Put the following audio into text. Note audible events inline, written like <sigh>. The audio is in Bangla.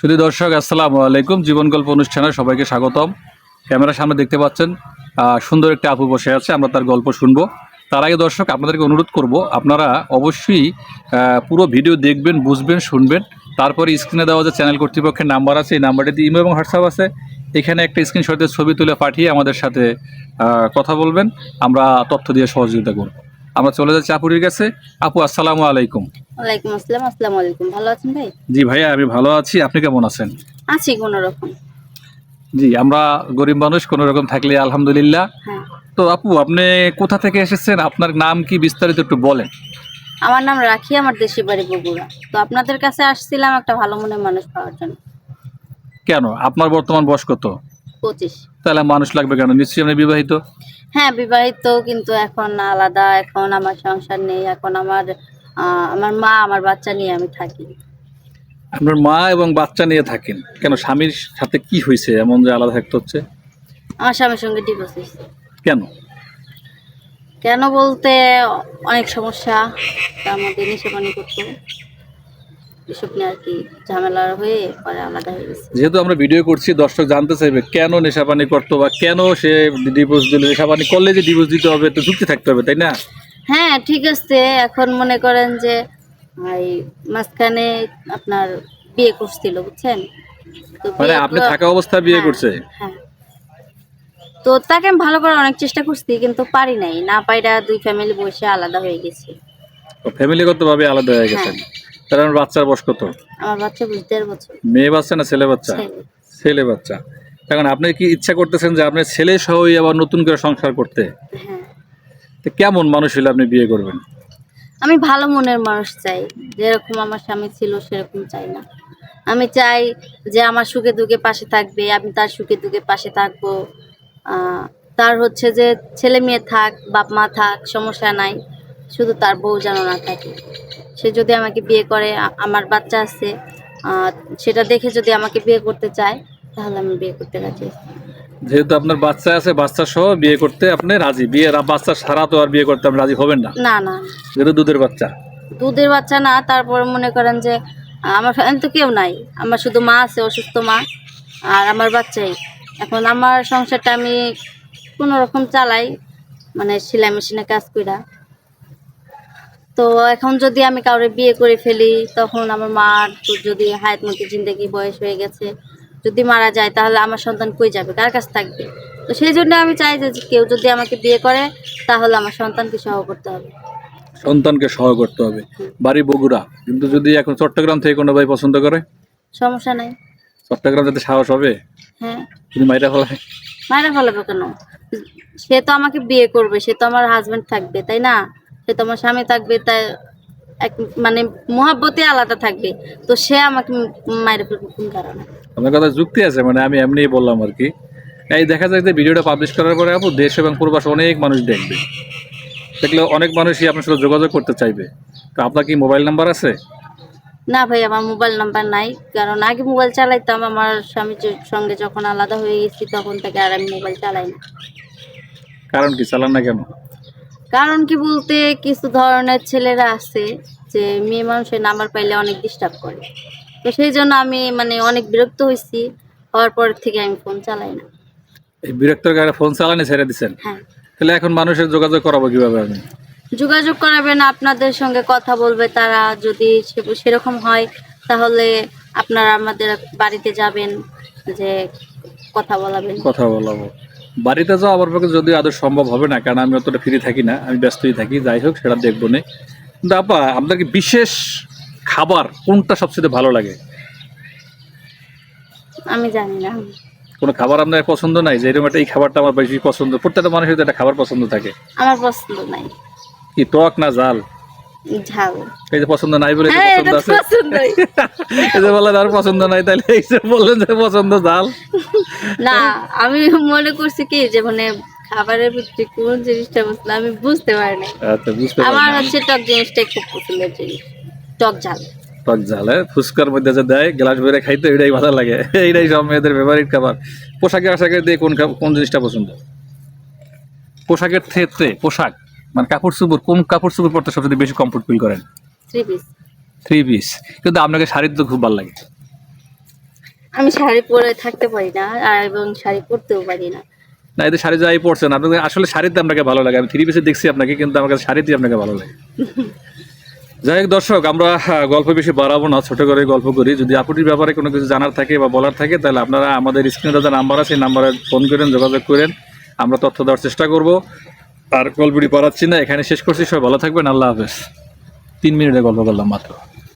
শুধু দর্শক, আসসালামু আলাইকুম। জীবন গল্প অনুষ্ঠানে সবাইকে স্বাগতম। ক্যামেরার সামনে দেখতে পাচ্ছেন সুন্দর একটা আপু বসে আছে, আমরা তার গল্প শুনব। তার আগে দর্শক, আপনাদেরকে অনুরোধ করব, আপনারা অবশ্যই পুরো ভিডিও দেখবেন, বুঝবেন, শুনবেন। তারপরে স্ক্রিনে দেওয়া যে চ্যানেল কর্তৃপক্ষের নাম্বার আছে, এই নাম্বারটিতে ইমেল এবং হোয়াটসঅ্যাপ আছে। এখানে একটা স্ক্রিনশটের ছবি তুলে পাঠিয়ে আমাদের সাথে কথা বলবেন। আমরা তথ্য দিয়ে সহযোগিতা করব। আমরা চলে যাচ্ছি আপুরির কাছে। আপু, আসসালামু আলাইকুম। ওয়ালাইকুম আসসালাম আসসালামু আলাইকুম। ভালো আছেন ভাই? জি ভাইয়া আমি ভালো আছি। আপনি কেমন আছেন? আছি কোনো রকম জি আমরা গরিব মানুষ কোনো রকম থাকলে আলহামদুলিল্লাহ। হ্যাঁ। তো আপু আপনি কোথা থেকে এসেছেন? আপনার নাম কি বিস্তারিত একটু বলেন। আমার নাম রাখি আমার দেশি বাড়ি বগুড়া। তো আপনাদের কাছে আসছিলাম একটা ভালো মনের মানুষ পাওয়ার জন্য। কেন? আপনার বর্তমান বয়স কত? পঁচিশ। তাহলে মানুষ লাগবে কেন? নিশ্চয়ই আপনি বিবাহিত? হ্যাঁ বিবাহিত কিন্তু এখন আলাদা। এখন আমার সংসার নেই এখন আমার আমার মা আমার বাচ্চা নিয়ে আমি থাকি। আপনার মা এবং বাচ্চা নিয়ে থাকেন? কেন স্বামীর সাথে কি হয়েছে? এমন যে আলাদা থাকতে হচ্ছে? আমার স্বামীর সঙ্গে ডিভোর্স হয়েছে। কেন? কেন বলতে অনেক সমস্যা। তার মধ্যে নেশা পানি করতো। এসব নিয়ে আর কি ঝামেলা হয়ে পরে আলাদা হয়ে গেছে। যেহেতু আমরা ভিডিও করছি দর্শক জানতে চাইবে কেন নেশাপানি করতো বা কেন সে ডিভোর্স দিল? নেশাপানি করলে যে ডিভোর্স দিতে হবে তো যুক্তি থাকতে হবে তাই না? হ্যাঁ ঠিক আছে। এখন মনে করেন যে এই মাঝখানে আপনার বিয়ে করছিল বুঝছেন? তো মানে বিয়ে আপনি করা- থাকা অবস্থায় বিয়ে হ্যাঁ, করছে? হ্যাঁ। তো তাকে আমি ভালো করার অনেক চেষ্টা করছি কিন্তু পারি নাই। না পাইরা দুই ফ্যামিলি বসে আলাদা হয়ে গেছি। ফ্যামিলিগত ভাবে আলাদা হয়ে গেছেন? তার আমার বাচ্চার বয়স কত? আমার বাচ্চা বুঝ দেড় বছর। মেয়ে বাচ্চা না ছেলে বাচ্চা? ছেলে। ছেলে বাচ্চা। এখন আপনি কি ইচ্ছা করতেছেন যে আপনার ছেলে সহই আবার নতুন করে সংসার করতে? হ্যাঁ। কেমন মানুষ হলে আপনি বিয়ে করবেন? আমি ভালো মনের মানুষ চাই। যেরকম আমার স্বামী ছিল, সেরকম চাই না। আমি চাই যে আমার সুখে দুঃখে পাশে থাকবে, আমি তার সুখে দুঃখে পাশে থাকব। তার হচ্ছে যে ছেলে মেয়ে থাক, বাপ মা থাক, সমস্যা নাই। শুধু তার বউ যেন না থাকে। সে যদি আমাকে বিয়ে করে আমার বাচ্চা আছে সেটা দেখে যদি আমাকে বিয়ে করতে চায়, তাহলে আমি বিয়ে করতে রাজি। যেহেতু আপনার বাচ্চা আছে বাচ্চা সহ বিয়ে করতে আপনি রাজি। বিয়ে বাচ্চা সারা তো আর বিয়ে করতে আপনি রাজি হবেন না। না না। যেহেতু দুধের বাচ্চা। দুধের বাচ্চা না তারপর মনে করেন যে আমার ফ্যামিলি তো কেউ নাই। আমার শুধু মা আছে অসুস্থ মা আর আমার বাচ্চাই। এখন আমার সংসারটা আমি কোনো রকম চালাই মানে সেলাই মেশিনে কাজ কইরা। তো এখন যদি আমি কাউরে বিয়ে করে ফেলি তখন আমার মার তো যদি হায়াত মতো জিন্দগি বয়স হয়ে গেছে যদি মারা যায় তাহলে আমার সন্তান কই যাবে? কার কাছে থাকবে? তো সেই জন্য আমি চাই যে কেউ যদি আমাকে বিয়ে করে তাহলে আমার সন্তানকে সহ করতে হবে। সন্তানকে সহ করতে হবে। বাড়ি বগুড়া। কিন্তু যদি এখন চট্টগ্রাম থেকে কোনো ভাই পছন্দ করে? সমস্যা নাই। চট্টগ্রাম যাতে সাহস হবে? হ্যাঁ। তুমি মাইরা ফেলায় মায়েরা ফেলাবে কেন? সে তো আমাকে বিয়ে করবে সে তো আমার হাজবেন্ড থাকবে তাই না? সে তো আমার স্বামী থাকবে তাই এক মানে মহাব্বতে আলাদা থাকবে। তো সে আমাকে মায়ের কোন কারণে আমার কথা যুক্তি আছে মানে আমি এমনিই বললাম আর কি। এই দেখা যায় যে ভিডিওটা পাবলিশ করার পরে আপু দেশ এবং প্রবাস অনেক মানুষ দেখবে। দেখলে অনেক মানুষই আপনার সাথে যোগাযোগ করতে চাইবে। তো আপনার কি মোবাইল নাম্বার আছে? না ভাই আমার মোবাইল নাম্বার নাই। কারণ আগে মোবাইল চালাইতাম আমার স্বামীর সঙ্গে যখন আলাদা হয়ে গেছি তখন থেকে আর আমি মোবাইল চালাই না। কারণ কি? চালান না কেন? কারণ কি বলতে কিছু ধরনের ছেলেরা আছে যে মেয়ে মানুষের নাম্বার পাইলে অনেক ডিস্টার্ব করে। তো সেই জন্য আমি মানে অনেক বিরক্ত হয়েছি হওয়ার পর থেকে আমি ফোন চালাই না। এই বিরক্তর কারণে ফোন চালানি ছেড়ে দিচ্ছেন হ্যাঁ। তাহলে এখন মানুষের যোগাযোগ করাবো কীভাবে আমি? যোগাযোগ করাবেন আপনাদের সঙ্গে কথা বলবে তারা যদি সে- সেরকম হয় তাহলে আপনারা আমাদের বাড়িতে যাবেন যে কথা বলাবেন। কথা বলাবো। বাড়িতে যাওয়া আমার পক্ষে যদি আদৌ সম্ভব হবে না কারণ আমি অতটা ফ্রি থাকি না আমি ব্যস্তই থাকি যাই হোক সেটা দেখব না কিন্তু আপা আপনাকে বিশেষ খাবার কোনটা সবচেয়ে ভালো লাগে? আমি জানি না। কোনো খাবার আপনার পছন্দ নাই? যে এরকম একটা এই খাবারটা আমার বেশি পছন্দ। প্রত্যেকটা মানুষের একটা খাবার পছন্দ থাকে। আমার পছন্দ নাই। কি টক না জাল? ঝাল। এই যে পছন্দ নাই বলে হ্যাঁ পছন্দ আছে? <laughs> এই যে বললেন আর পছন্দ নাই তাহলে এই যে বললেন যে পছন্দ না আমি মনে করছি কি যে মানে খাবারের ভিতরে কোন জিনিসটা আমি বুঝতে পারিনি। আচ্ছা বুঝতে আমার হচ্ছে টক জিনিসটাই খুব পছন্দের জিনিস টক ঝাল। টক ঝাল হ্যাঁ ফুচকার মধ্যে যে দেয় গ্লাস ভরে খাইতে এটাই ভালো লাগে। <laughs> এইটাই সব মেয়েদের ফেভারিট খাবার। পোশাকে আশাকে দিয়ে কোন কোন জিনিসটা পছন্দ? পোশাকের ক্ষেত্রে পোশাক। মানে কাপড় চুপড় কোন কাপড় চুপড় পরতে সবচেয়ে বেশি কমফোর্ট ফিল করেন? থ্রি পিস থ্রি পিস কিন্তু আপনাকে শাড়ি তো খুব ভালো লাগে। আমি শাড়ি পরে থাকতে পারি না আর এবং শাড়ি পরতেও পারি না। না এতে শাড়ি যাই পড়ছেন আপনাদের আসলে শাড়িতে আপনাকে ভালো লাগে। আমি থ্রি পিসে দেখছি আপনাকে কিন্তু আমার কাছে শাড়িতে আপনাকে ভালো লাগে। যাই হোক দর্শক আমরা গল্প বেশি বাড়াবো না ছোট করে গল্প করি। যদি আপুটির ব্যাপারে কোনো কিছু জানার থাকে বা বলার থাকে তাহলে আপনারা আমাদের স্ক্রিনে যে নাম্বার আছে সেই নাম্বারে ফোন করেন যোগাযোগ করেন। আমরা তথ্য দেওয়ার চেষ্টা করব। আর গল্পটি পড়াচ্ছি না। এখানে শেষ করছি। সবাই ভালো থাকবেন। আল্লাহ হাফেজ। তিন মিনিটে গল্প করলাম মাত্র।